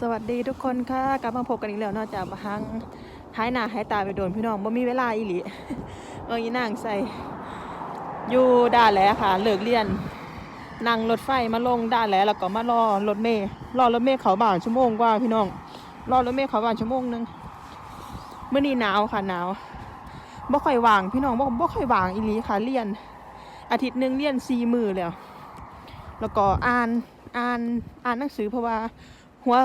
สวัสดีทุกคนค่ะกลับมาพบกันอีกแล้วนอกจากบางหายหน้าหายตาไปโดนพี่น้องบ่มีเวลาอีหลีเอออีนางใส่อยู่ด่านแหล้วค่ะเลิกเรียนนั่งรถไฟมาลงด่านแหล้วแล้วก็มารอรถเมล์รอรถเมล์เขาบ้านชั่วโมงกว่าพี่น้องรอรถเมล์เขาบ้านชั่วโมงหนึงเมื่อนี้หนาวค่ะหนาวบ่ค่อยว่างพี่น้องบ่บ่ค่อยว่างอีหลีค่ะเรียน อาทิตย์หนึ่งเรียนสี่มือแล้วแล้วก็อ่านอ่านอ่านหนังสือเพราะว่า หัว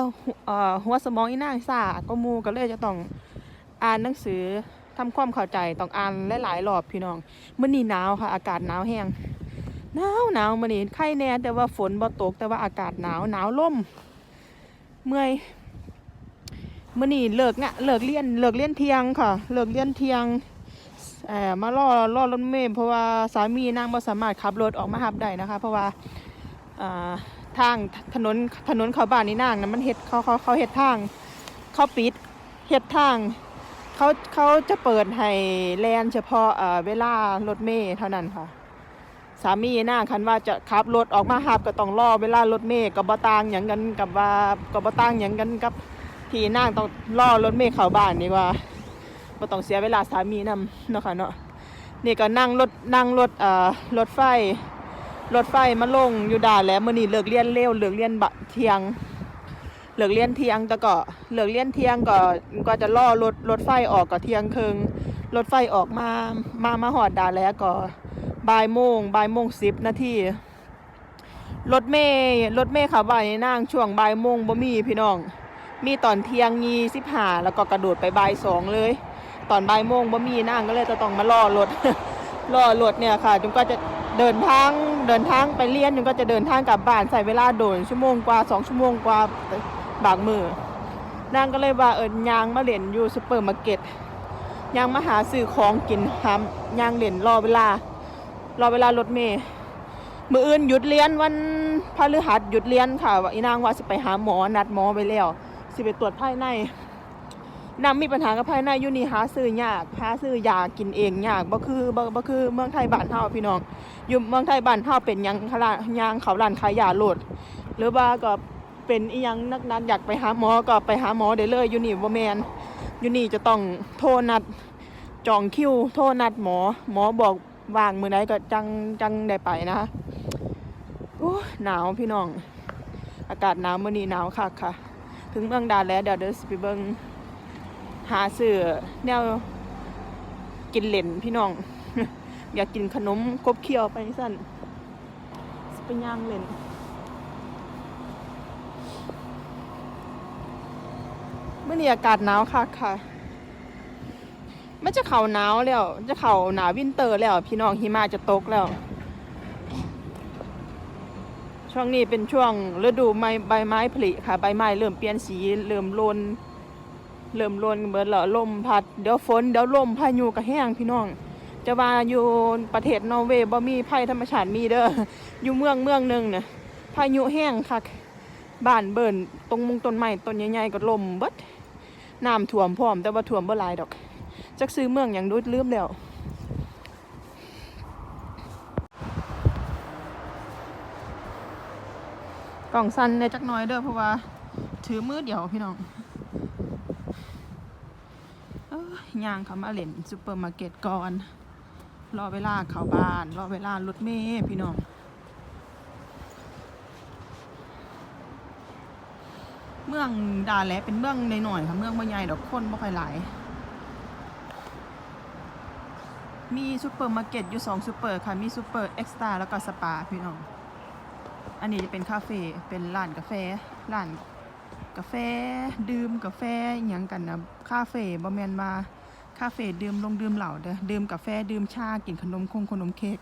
เอ่อหัวสมองอีนางซ่าก็มูก็เลยจะต้องอ่านหนังสือทำความเข้าใจต้องอ่านหลายๆรอบพี่น้องมื้อนี้หนาวค่ะ อากาศหนาวแห้งหนาวหนาวมื้อนี้ไข้แน่แต่ว่าฝนบ่ตกแต่ว่าอากาศหนาวหนาวล่ม เมื่อยมื้อนี้เลิกเนี่ยเลิกเรียนเลิกเรียนเที่ยงค่ะ เลิกเรียนเที่ยงเอ่อมารอรอรถเมล์เพราะว่าสามีนางบ่สามารถขับรถออกมารับได้นะคะ เพราะว่าอ่า ทางถนนถนนเขาบ้านนี่นางนะมันเฮ็ดเขาเขาเขาเฮ็ดทาง เขาปิดเฮ็ดทาง เขาเขาจะเปิดให้แลนเฉพาะเวลารถเมล์เท่านั้นค่ะ สามีนางคันว่าจะขับรถออกมาหับก็ต้องรอเวลารถเมล์กับบตางหยังกันกับว่ากับบตางหยังกันกับที่นางต้องรอรถเมล์เข้าบ้านดีกว่าบ่ต้องเสียเวลาสามีนำเนาะค่ะเนาะนี่ก็นั่งรถนั่งรถเอ่อรถไฟ รถไฟมาลงอยู่ด่านแล้วมื้อนี้เลิกเรียนเร็วเลิกเรียนบะเทียงเลิกเรียนเที่ยงแต่ก็เลิกเรียนเที่ยงก็ก็จะล่อรถรถไฟออกก็เที่ยงครึ่งรถไฟออกมามามาหอดด่านแล้วก็บ่ายโมงบ่ายโมงสิบนาทีรถเมย์รถเมย์ขับบ่ายนางช่วงบ่ายโมงบ่มีพี่น้อง มีตอนเที่ยงยีสิบห้าแล้วก็กระโดดไปบ่ายสองเลย ตอนบ่ายโมงบ่มีนางก็เลยจะต้องมาล่อรถล่อรถเนี่ยค่ะจนก็จะ เดินทางเดินทางไปเรียนจนก็จะเดินทางกลับบ้านใส่เวลาโดนชั่วโมงกว่าสองชั่วโมงกว่าบางมือนางก็เลยว่าเอิญยางมาเล่นอยู่ซูเปอร์มาร์เก็ตยางมาหาซื้อของกินหามยางเล่นรอเวลารอเวลารถเมย์มืออื่นหยุดเรียนวันพฤหัสหยุดเรียนค่ะอีนางว่าสิไปหาหมอนัดหมอไปแล้วสิไปตรวจภายใน นำมีปัญหากับภายในยูนี่หาซื้อยากหาซื้อยากินเองยากบ่คือบ่บ่คือเมืองไทยบ้านเฮาพี่น้องอยู่เมืองไทยบ้านเฮาเป็นยังขลาดยางเขาร้านขายยาโลด หรือว่าก็เป็นอีหยังนักนัดอยากไปหาหมอก็ไปหาหมอได้เลยยูนี่บ่แมนยูนี่จะต้องโทรนัดจองคิวโทรนัดหมอ หมอบอกว่างมื้อใดก็จังจังได้ไปนะคะโอ้หนาวพี่น้อง อากาศหนาวมื้อนี้หนาวคักค่ะ ถึงเมืองดานแล้วเดี๋ยวเดินสิไปเบิ่ง หาซื้อแนวกินเหล่นพี่น้อง อยากกินขนมครบเคี้ยวไปสั่นสเป็นย่างเหล่นเมื่อนี้อากาศหนาวค่ะค่ะไม่จะเข่าหนาวแล้ว จะเข่าหนาววินเตอร์แล้ว พี่น้องหิมะจะตกแล้ว ช่วงนี้เป็นช่วงฤดูใบไม้ผลิค่ะ ใบไม้เริ่มเปลี่ยนสีเริ่มโลน เริ่มล้นเบิดแล้วลมพัดเดี๋ยวฝนเดี๋ยวลมพายุก็แห้งพี่น้อง จะว่าอยู่ประเทศนอร์เวย์บ่มีภัยธรรมชาติมีเด้ออยู่เมืองเมืองหนึ่งเนี่ยพายุแห้งคักบ้านเบิ่นตรงมุงต้นไม้ต้นใหญ่ๆก็ลมเบิดน้ำท่วมพร้อมแต่ว่าท่วมบ่หลายดอกจักซื้อเมืองหยังดูลืมแล้วกล่องสั้นในจักน้อยเด้อเพราะว่าถือมือเดียวพี่น้อง ย่างเขามาเล่นซูเปอร์มาร์เก็ตก่อน รอเวลาเข้าบ้าน รอเวลารถเมย์พี่น้องเมืองดาแลเป็นเมืองหน่อยๆค่ะเมืองบ่ใหญ่ดอกคนบ่ค่อยหลายมีซูเปอร์มาร์เก็ตอยู่สองซูเปอร์ค่ะ มีซูเปอร์เอ็กซ์ตร้าแล้วก็สปาพี่น้อง อันนี้จะเป็นคาเฟ่เป็นร้านกาแฟร้าน กาแฟ ดื่มกาแฟอย่างกันนะคาเฟ่บ่แมนมาคาเฟ่ดื่มลงดื่มเหล้าเด้อดื่มกาแฟดื่มชากินขนมคงขนมเค้ก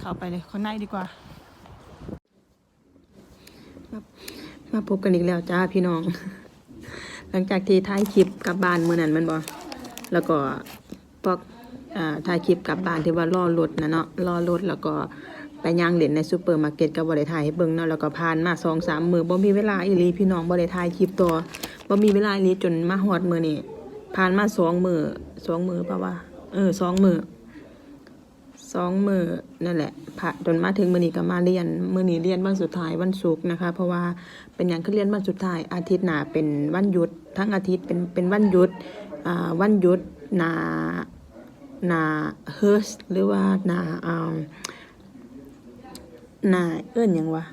เข้าไปเลยข้างในดีกว่ามามาพบกันอีกแล้วจ้าพี่น้อง หลังจากที่ถ่ายคลิปกลับบ้านเมื้อนั้นมันบ่แล้วก็พอกอ่าถ่ายคลิปกลับบ้านที่ว่ารอรถนะเนาะรอรถแล้วก็ ไปย่างเล่นในซูเปอร์มาร์เก็ตก็บ่ได้ถ่ายให้เบิ่งเนาะแล้วก็ผ่านมา2-3มื้อบ่มีเวลาอีหลีพี่น้องบ่ได้ถ่ายคลิปต่อบ่มีเวลาอีหลีจนมาฮอดมือนี้ผ่านมาสองมือสองมือป่ะว่าเออสองมือสองมือนั่นแหละผ่าจนมาถึงมือนี้ก็มาเรียนมือนี้เรียนวันสุดท้ายวันศุกร์นะคะ เพราะว่าเป็นหยังคือเรียนวันสุดท้ายอาทิตย์หน้าเป็นวันหยุด ทั้งอาทิตย์เป็นเป็นวันหยุดอ่าวันหยุดหนาหนาเฮิร์สหรือว่าหนาอ่า หนาเอิ้นยังวะ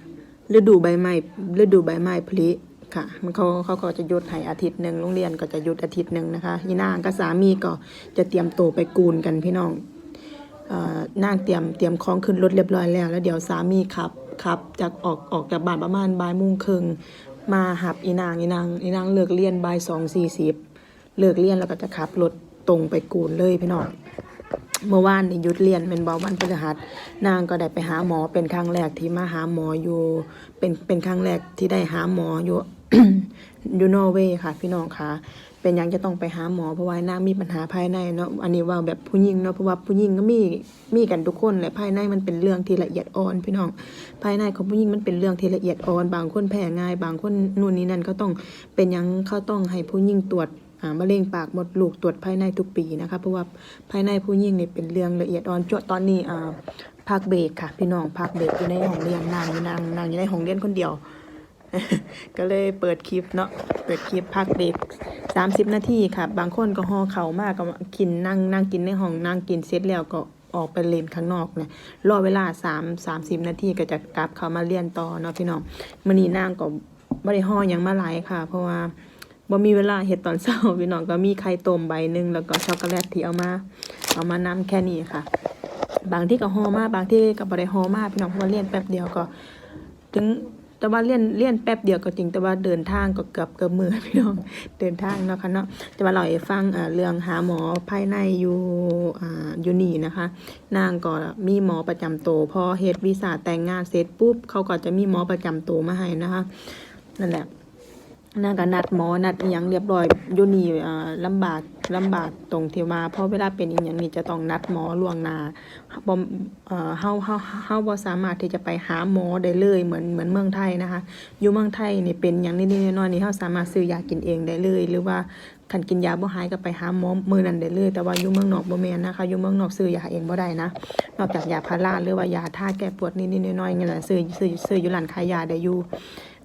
ฤดูใบไม้ฤดูใบไม้ผลิค่ะ มันเขาเขาก็จะหยุดให้อาทิตย์หนึ่งโรงเรียนก็จะหยุดอาทิตย์หนึ่งนะคะยีนางกับสามีก็จะเตรียมโตไปกูนกันพี่น้องเอ่อนางเตรียมเตรียมของขึ้นรถเรียบร้อยแล้ว แล้วเดี๋ยวสามีขับขับจากออกออกจากบ้านประมาณบ่ายโมงครึ่งมาหับอีนางอีนางอีนางเลิกเรียนบ่ายสองสี่สิบเลิกเรียนแล้วก็จะขับรถตรงไปกูนเลยพี่น้อง เมื่อวานนี่หยุดเรียนเป็นบอวันพฤหัสนางก็ได้ไปหาหมอเป็นครั้งแรกที่มาหาหมออยู่ เป็นเป็นครั้งแรกที่ได้หาหมออยู่อยู่นอร์เวย์ค่ะ พี่น้องค่ะเป็นยังจะต้องไปหาหมอเพราะว่านางมีปัญหาภายในเนาะอันนี้ว่าแบบผู้หญิงเนาะเพราะว่าผู้หญิงก็มีมีกันทุกคนแหละภายในมันเป็นเรื่องที่ละเอียดอ่อน พี่น้องภายในของผู้หญิงมันเป็นเรื่องที่ละเอียดอ่อน บางคนแพ้ง่าย บางคนนู่นนี่นั่นก็ต้องเป็นยังเขาต้องให้ผู้หญิงตรวจ มะเร็งปากมดลูกตรวจภายในทุกปีนะคะ เพราะว่าภายในผู้หญิงเนี่ยเป็นเรื่องละเอียดอ่อนจดตอนนี้อ่าพักเบรกค่ะ พี่น้องพักเบรกอยู่ในห้องเรียนนางนางนางอยู่ในห้องเรียนคนเดียว ก็เลยเปิดคลิปเนาะเปิดคลิปพักเด็กสามสิบนาทีค่ะ บางคนก็ห่อเขามากก็กินนั่งนั่งกินในห้องนั่งกินเสร็จแล้วก็ออกไปเล่นข้างนอกเนี่ยรอเวลาสามสามสิบนาทีก็จะกลับเขามาเรียนต่อเนาะพี่น้องมื้อนี้นางก็บ่ได้ห่อยังมาหลายค่ะ เพราะว่า บ่มีเวลาเฮ็ดตอนเช้าพี่น้องก็มีไข่ต้มใบหนึงแล้วก็ช็อกโกแลตที่เอามา เอามานำแค่นี้ค่ะ บางที่ก็ห่อมาบางที่ก็บ่ได้ห่อมาพี่น้องเพราะว่าเรียนแป๊บเดียวก็ ถึงแต่ว่าเรียนเรียนแป๊บเดียวก็จริงแต่ว่าเดินทางก็เกือบเกือบมือพี่น้องเดินทางเนาะค่ะเนาะแต่ว่าเราให้ฟังเรื่องหาหมอภายในอยู่อ่าอยู่นี่นะคะ นางก็มีหมอประจำตัวพอเฮ็ดวีซ่าแต่งงานเสร็จปุ๊บเขาก็จะมีหมอประจำตัวมาให้นะคะนั่นแหละ นางก็นัดหมอ นัดอหยังเรียบร้อยอยู่นี่อ่าลำบากลำบากตรงที่ว่าเพราะเวลาเป็นอีหยังนี่จะต้องนัดหมอล่วงหน้าบ่เอ่อเฮาเฮาเฮาบ่สามารถที่จะไปหาหมอได้เลยเหมือนเหมือนเมืองไทยนะคะ อยู่เมืองไทยนี่เป็นหยังนิดๆน้อยๆนี่เฮาสามารถซื้อยากินเองได้เลย หรือว่าคันกินยาบ่หายก็ไปหาหมอมือนั้นได้เลย แต่ว่าอยู่เมืองนอกบ่แม่นนะคะอยู่เมืองนอกซื้อยาเองบ่ได้นะ นอกจากยาพาราหรือว่ายาทาแก้ปวดนิดๆน้อยๆนี่แหละซื้อซื้อซื้ออยู่ร้านขายยาได้อยู่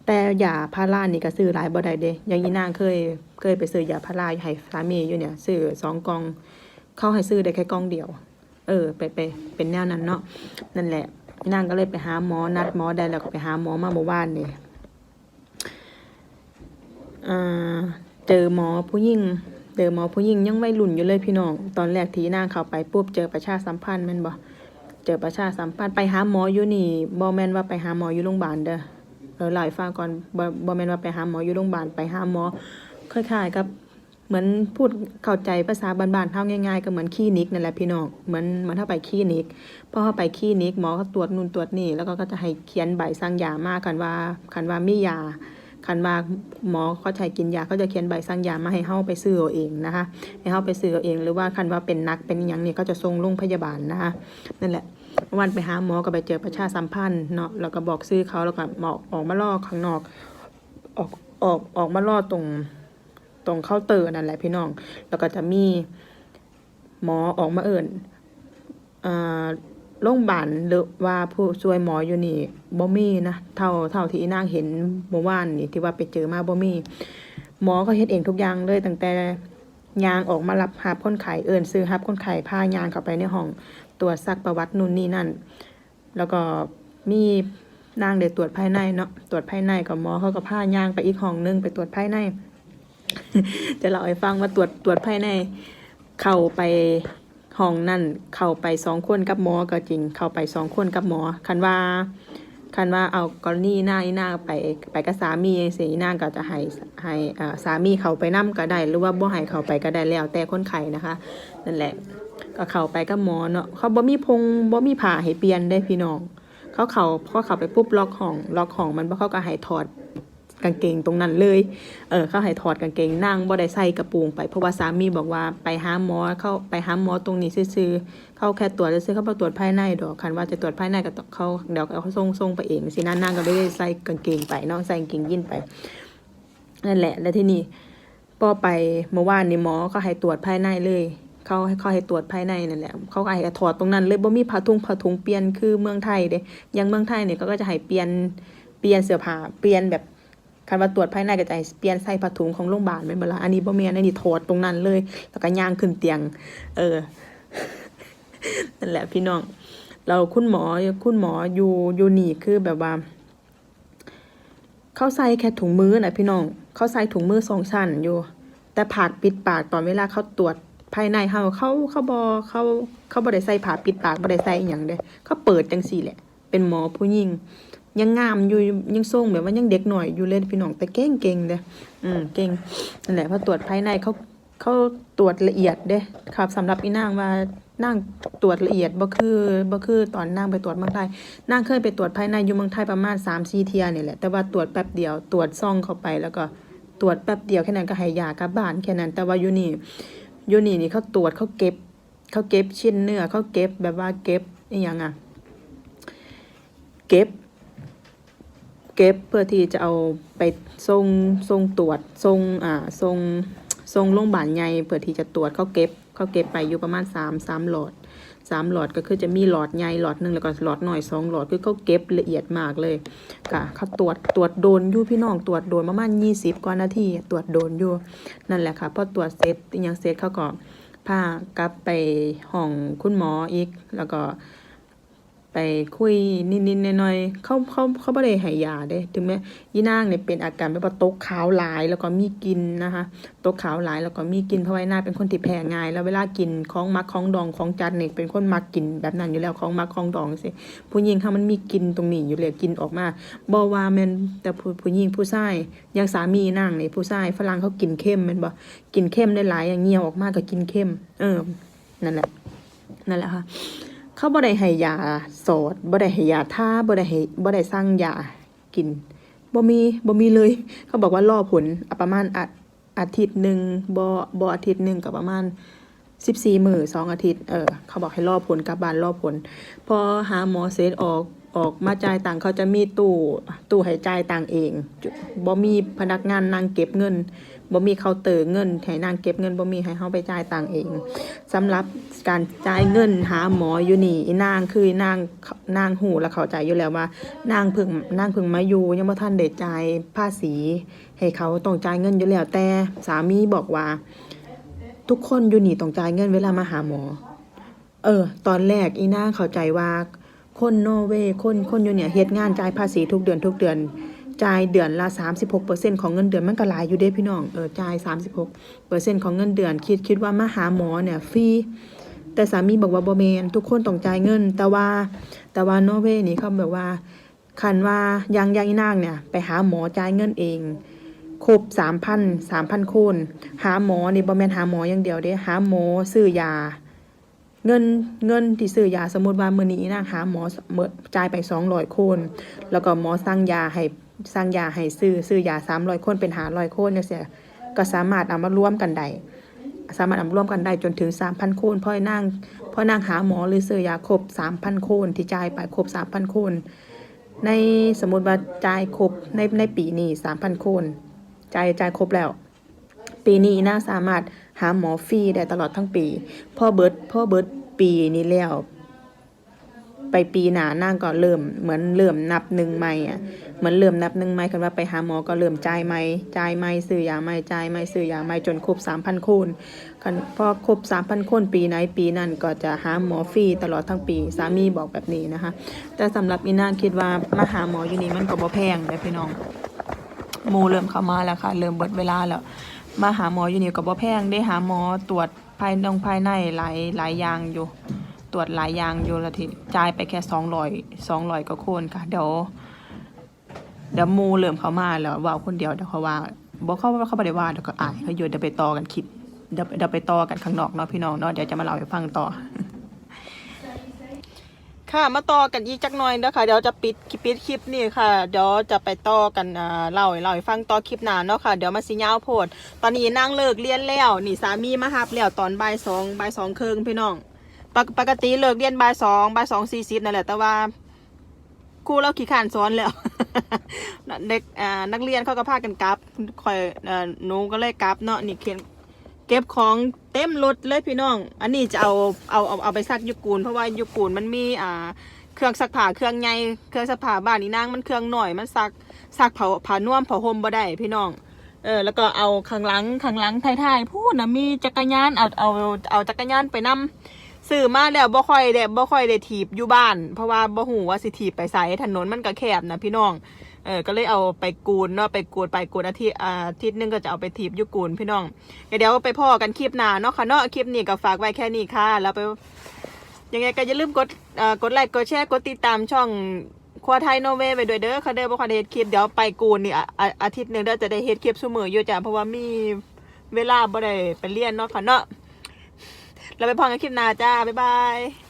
แต่ยาพารานี่ก็ซื้อหลายบ่ได้เด้อย่างอีนางเคยเคยไปซื้อยาพาราให้สามีอยู่เนี่ยซื้อสองกอง เข้าให้ซื้อได้แค่กองเดียว เออ ไปไปเป็นแนวนั้นเนาะนั่นแหละอีนางก็เลยไปหาหมอนัดหมอได้แล้วก็ไปหาหมอมาเมื่อวานนี่อ่าเจอหมอผู้หญิงเจอหมอผู้หญิงยังวัยรุ่นอยู่เลยพี่น้อง ตอนแรกทีนางเข้าไปปุ๊บเจอประชาสัมพันธ์แม่นบ่เจอประชาสัมพันธ์ไปหาหมออยู่นี่บ่แม่นว่าไปหาหมออยู่โรงพยาบาลเด้อ เออเล่าให้ฟังก่อนบ่บ่แม่นว่าไปหาหมออยู่โรงพยาบาลไปหาหมอคล้ายๆกับเหมือนพูดเข้าใจภาษาบ้านๆเฮาง่ายๆ ก็เหมือนคลินิกนั่นแหละพี่น้องเหมือนเหมือนถ้าไปคลินิกพอเฮาไปคลินิกหมอก็ตรวจนู่นตรวจนี่แล้วก็ก็จะให้เขียนใบสั่งยามาคันว่าคันว่ามียาคันว่าหมอเขาใช้กินยาเขาจะเขียนใบสั่งยามาให้เฮาไปซื้อเอาเองนะคะให้เฮาไปซื้อเอาเอง หรือว่าคันว่าเป็นนักเป็นยังเนี่ยก็จะส่งโรงพยาบาลนะคะนั่นแหละ วันไปหาหมอก็ไปเจอประชาสัมพันธ์เนาะแล้วก็บอกซื้อเขาแล้วก็หมอออกมาล่อข้างนอก ออกออกออกมาล่อตรงตรงเคาน์เตอร์นั่นแหละพี่น้อง แล้วก็จะมีหมอออกมาเอิ่นอ่าโรงพยาบาลหรือว่าผู้ช่วยหมออยู่นี่บ่มีนะเท่าเท่าที่นางเห็นเมื่อวานนี่ที่ว่าไปเจอมาบ่มีหมอก็เฮ็ดเองทุกอย่างเลยตั้งแต่ ยางออกมารับหับคนไข้เอิ่นซื้อหับคนไข้พายางเข้าไปในห้องตรวจซักประวัตินู่นนี่นั่น แล้วก็มีนางเดี๋ยวตรวจภายในเนาะตรวจภายในกับหมอเขาก็พายางไปอีกห้องนึงไปตรวจภายในจะเล่าให้ฟังว่าตรวจตรวจภายใน เข้าไปห้องนั่นเข้าไปสองคนกับหมอก็จริง เข้าไปสองคนกับหมอคันว่า คันว่าเอากรณีหน้าอีหน้าไปไปกับสามีเสียอีหน้าก็จะให้ให้อ่าสามีเขาไปนั่มก็ได้ หรือว่าบ่ให้เขาไปก็ได้แล้วแต่คนไข้นะคะ นั่นแหละ ก็เขาไปกับหมอเนาะเขาบ่มีพงบ่มีผ่าให้เปลี่ยนได้พี่น้อง เขาเขาพอเขาไปปุ๊บล็อกห้องล็อกห้องมันบ่เขาก็ให้ถอด กางเกงตรงนั้นเลย เออเขาให้ถอดกางเกงนั่งบ่ได้ใส่กระโปรงไปเพราะว่าสามีบอกว่าไปหาหมอเข้าไปหาหมอตรงนี้ซื่อๆเขาแค่ตรวจซื่อเขาบ่ตรวจภายในดอกคันว่าจะตรวจภายในก็ต้องเขาเดี๋ยวเขาส่งส่งไปเองสินั่นนั่งก็เลยใส่กางเกงไปเนาะใส่กางเกงยีนไปนั่นแหละ แล้วที่นี่พอไปเมื่อวานนี่หมอก็ให้ตรวจภายในเลยเขาให้เขาให้ตรวจภายในนั่นแหละ เขาก็ให้ถอดตรงนั้นเลยบ่มีผ้าถุงผ้าถุงเปลี่ยนคือเมืองไทยเด้ยังเมืองไทยเนี่ยก็จะให้เปลี่ยนเปลี่ยนเสื้อผ้าเปลี่ยนแบบ คันว่าตรวจภายในก็จะให้เปลี่ยนใส่ผ้าถุงของโรงพยาบาลแม่นบ่ล่ะอันนี้บ่แม่นอันนี้ถอดตรงนั้นเลย แล้วก็ย่างขึ้นเตียง เออนั่นแหละพี่น้อง เราคุณหมอคุณหมออยู่อยู่นี่คือแบบว่าเขาใส่แค่ถุงมือนะพี่น้อง เขาใส่ถุงมือสองชั้นอยู่ แต่ผากปิดปากตอนเวลาเขาตรวจภายในเฮาเขาเขาบอเขาเขาบ่ได้ใส่ผ้าปิดปากบ่ได้ใส่อย่างเด้เขาเปิดจังซี่แหละ เป็นหมอผู้หญิง ยังงามอยู่ยังทรงแบบว่ายังเด็กหน่อยอยู่เลยพี่น้องแต่เก่งเก่งเด้อืมเก่งนั่นแหละพอตรวจภายในเขาเขาตรวจละเอียดเด้ครับสำหรับอีนางว่านางตรวจละเอียดบ่คือบ่คือตอนนางไปตรวจเมืองไทยนางเคยไปตรวจภายในอยู่เมืองไทยประมาณ3 4เทียนี่แหละแต่ว่าตรวจแป๊บเดียวตรวจซ่องเข้าไปแล้วก็ตรวจแป๊บเดียวแค่นั้นก็ให้ยากลับบ้านแค่นั้น แต่ว่าอยู่นี่อยู่นี่นี่เขาตรวจเขาเก็บเขาเก็บชิ้นเนื้อเขาเก็บแบบว่าเก็บอีหยังอะ เก็บ เก็บเพื่อที่จะเอาไปส่งส่งตรวจส่งอ่าส่งส่งโรงพยาบาลใหญ่เพื่อที่จะตรวจเขาเก็บเขาเก็บไปอยู่ประมาณสามสามหลอดสามหลอดก็คือจะมีหลอดใหญ่หลอดหนึ่งแล้วก็หลอดหน่อยสองหลอดคือเขาเก็บละเอียดมากเลยก็เขาตรวจตรวจโดนอยู่พี่น้องตรวจโดนประมาณยี่สิบกว่านาทีตรวจโดนอยู่นั่นแหละค่ะพอตรวจเสร็จยังเสร็จเขาก็พากลับไปห้องคุณหมออีก แล้วก็ ไปคุยนิดๆหน่อยๆเขาเขาเขาไม่ได้ให้ยาเด้ถึงแม้ยี่นางเนี่ยเป็นอาการแบบว่าตกขาวหลายแล้วก็มีกินนะคะตกขาวหลายแล้วก็มีกินเพราะว่าอีนาเป็นคนที่แพ้ง่าย แล้วเวลากินของมักของดองของจัดเนี่ยเป็นคนมักกินแบบนั้นอยู่แล้วของมักของดองสิผู้หญิงเขามันมีกินตรงนี้อยู่เลยกินออกมาบ่ว่าแม่นแต่ผู้ผู้หญิงผู้ชายอย่างสามีนางเนี่ยผู้ชายฝรั่งเขากินเข้มแม่นบ่กินเข้มได้หลายอย่างเงี้ยวออกมาก็กินเข้ม เออนั่นแหละนั่นแหละค่ะ เขาบ่ได้ให้ยาสอดบ่ได้ให้ยาท่าบ่ได้ให้บ่ได้สั่งยากินบ่มีบ่มีเลย เขาบอกว่ารอผลอประมาณอาอาทิตย์หนึ่งบ่บ่อาทิตย์หนึ่งกับประมาณสิบสี่มือสองอาทิตย์ เออ เขาบอกให้รอผลกลับบ้านรอผล พอหาหมอเสร็จออก ออกมาจ่ายตังค์เขาจะมีตู้ตู้ให้จ่ายตังค์เองบ่มีพนักงานนั่งเก็บเงินบ่มีเคาน์เตอร์เงินให้นางเก็บเงินบ่มีให้เฮาไปจ่ายตังค์เองสำหรับการจ่ายเงินหาหมออยู่นี่อีนางคือนางนางหูและเข้าใจอยู่แล้วว่า นางเพิ่งนางเพิ่งมาอยู่ยังบ่ทันได้จ่ายภาษี ให้เขาต้องจ่ายเงินอยู่แล้วแต่สามีบอกว่า ทุกคนอยู่นี่ต้องจ่ายเงินเวลามาหาหมอ เออ ตอนแรกอีนางเข้าใจว่า คนนอร์เวย์คนคนอยู่เนี่ยเฮ็ดงานจ่ายภาษีทุกเดือนทุกเดือนจ่ายเดือนละ 36%ของเงินเดือนมันก็หลายอยู่เด้พี่น้องเออจ่าย 36%ของเงินเดือน คิดคิดว่ามาหาหมอเนี่ยฟรีแต่สามีบอกว่าบ่แมนทุกคนต้องจ่ายเงิน แต่ว่าแต่ว่านอร์เวย์นี่เขาแบบว่าคันว่ายังยังอีนางเนี่ยไปหาหมอจ่ายเงินเองครบ3,000 3,000คนหาหมอนี่บ่แมนหาหมออย่างเดียวเด้หาหมอซื้อยา เงินเงินที่ซื้อยาสมมติว่ามื้อนี้นางหาหมอเมื่อจ่ายไป200คนแล้วก็หมอสั่งยาให้สั่งยาให้ซื้อซื้อยา300คนเป็น500คนจังซี่ก็สามารถเอามารวมกันได้สามารถเอามารวมกันได้จนถึง 3,000 คนพราะนางพราะนางหาหมอหรือซื้อยาครบ 3,000 คนที่จ่ายไปครบ 3,000 คน ในสมมุติว่าจ่ายครบในในปีนี้ 3,000 คนจ่ายจ่ายครบแล้ว ปีนี้นาสามารถ หาหมอฟรีได้ตลอดทั้งปี พ่อเบิร์ดพ่อเบิร์ดปีนี้แล้ว ไปปีหน้านางก็เริ่ม เหมือนเริ่มนับหนึ่งใหม่อะเหมือนเริ่มนับหนึ่งใหม่คันว่าไปหาหมอก็เริ่มจ่ายใหม่จ่ายใหม่ซื้อยาใหม่จ่ายใหม่ซื้อยาใหม่จนครบ3,000คนคันพอครบ3,000คนปีไหนปีนั้นก็จะหาหมอฟรีตลอดทั้งปีสามีบอกแบบนี้นะคะ แต่สำหรับอีนางคิดว่ามาหาหมออยู่นี่มันก็บ่แพงเด้อพี่น้องหมูเริ่มเข้ามาแล้วค่ะ เริ่มเบิดเวลาแล้ว มาหาหมออยู่นี่ก็บ่แพงได้หาหมอตรวจภายนองภายในหลายหลายอย่างอยู่ ตรวจหลายอย่างอยู่และทีจ่ายไปแค่สองร้อยสองร้อยกว่าคนค่ะเดี๋ยวเดี๋ยวมูเริ่มเข้ามาแล้วว่าคนเดียวเดี๋ยวเขาว่าบอกเขาว่าเขาไม่ได้ว่าเดี๋ยวก็อายเขาอยู่เดี๋ยวไปต่อกันคิดเดี๋ยวเดี๋ยวไปต่อกันข้างนอกเนาะพี่น้องเนาะเดี๋ยวจะมาเล่าให้ฟังต่อ ค่ะมาต่อกันอีกจักหน่อยเด้อค่ะเดี๋ยวจะปิดคลิปปิดคลิปนี่ค่ะ เดี๋ยวจะไปต่อกันอ่าเล่าเล่าให้ฟังต่อคลิปหน้าเนาะค่ะเดี๋ยวมาสิยาวโพด ตอนนี้นั่งเลิกเรียนแล้วนี่สามีมาหับแล้วตอนบ่ายสองบ่ายสองครึ่งพี่น้องปกปกติเลิกเรียนบ่ายสองบ่ายสองสี่สิบนั่นแหละแต่ว่าครูเราขี้ขานสอนแล้วเด็กนักเรียนเขาก็พากันกลับคอยหนูก็เลยกลับเนาะนี่เขียน เก็บของเต็มรถเลยพี่น้อง อันนี้จะเอาเอาเอาเอาไปซักยุกูลเพราะว่ายุกูลมันมีอ่าเครื่องซักผ้าเครื่องใหญ่เครื่องซักผ้าบ้านนี้นางมันเครื่องหน่อยมันซักซักผ้าผ้าน่วมผ้าห่มบ่ได้พี่น้องเออแล้วก็เอาข้างหลังข้างหลังท้ายๆพูดนะมีจักรยานเอาเอาเอาจักรยานไปนำ ซื้อมาแล้วบ่ค่อยได้บ่ค่อยได้ถีบอยู่บ้าน เพราะว่าบ่หูว่าสิถีบไปไสถนนมันก็แคบนะพี่น้องเออก็เลยเอาไปกูนเนาะไปกูนไปกูนอาทิตย์อาทิตย์นึงก็จะเอาไปถีบอยุกูนพี่น้องเดี๋ยวไปพ่อกันคลิปหน้าเนาะค่ะเนาะคลิปนี้ก็ฝากไว้แค่นี้ค่ะแล้วไปยังไงก็อย่าลืมกดอ่อกดไลค์กดแชร์กดติดตามช่องครัวไทยโนเวไปด้วยเด้อค่ะเด้อบ่ค่อยได้เฮ็ดคลิปเดี๋ยวไปกูนนี่ออาทิตย์หนึงเด้อจะได้เฮ็ดคลิปซุมื้ออยู่จ้ะเพราะว่ามีเวลาบ่ได้ไปเรียนเนาะค่ะเนาะ แล้วไปพอกันคลิปหน้าจ้า บ๊ายบาย